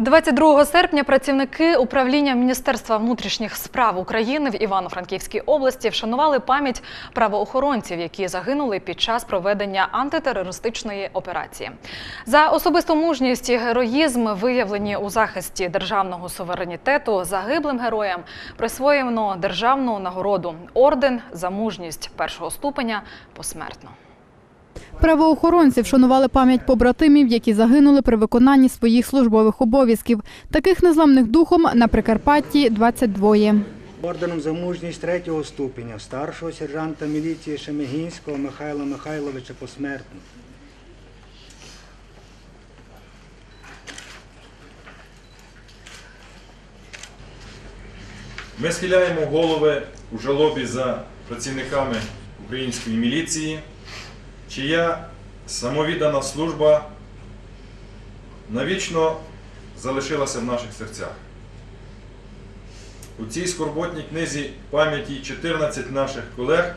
22 серпня працівники управління Міністерства внутрішніх справ України в Івано-Франківській області вшанували пам'ять правоохоронців, які загинули під час проведення антитерористичної операції. За особисту мужність і героїзм, виявлені у захисті державного суверенітету, загиблим героям присвоєно державну нагороду орден за мужність першого ступеня посмертно. Правоохоронці вшанували пам'ять побратимів, які загинули при виконанні своїх службових обов'язків. Таких незламних духом на Прикарпатті 22. Орденом за мужність третього ступеня старшого сержанта міліції Шемегінського Михайла Михайловича посмертно. Ми схиляємо голови у жалобі за працівниками української міліції, чия самовіддана служба навічно залишилася в наших серцях. У цій скорботній книзі пам'яті 14 наших колег,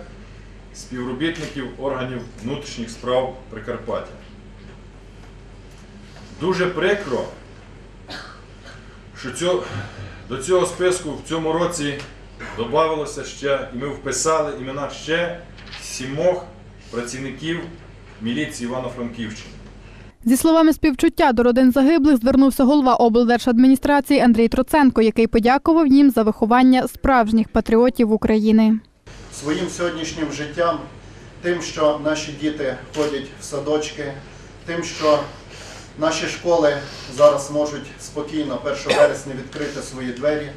співробітників органів внутрішніх справ Прикарпаття. Дуже прикро, що цю, до цього списку в цьому році додавалося ще, і ми вписали імена ще сімох працівників міліції Івано-Франківщини. Зі словами співчуття до родин загиблих звернувся голова облдержадміністрації Андрій Троценко, який подякував їм за виховання справжніх патріотів України. своїм сьогоднішнім життям, тим, що наші діти ходять в садочки, тим, що наші школи зараз можуть спокійно 1 вересня відкрити свої двері,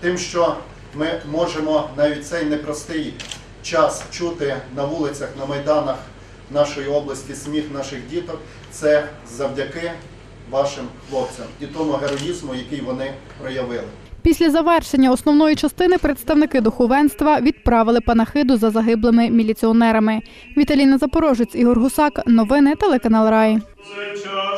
тим, що ми можемо навіть цей непростий час чути на вулицях, на майданах нашої області сміх наших діток, це завдяки вашим хлопцям і тому героїзму, який вони проявили. Після завершення основної частини представники духовенства відправили панахиду за загиблими міліціонерами. Віталіна Запорожець, Ігор Гусак. Новини телеканал Рай. Зайча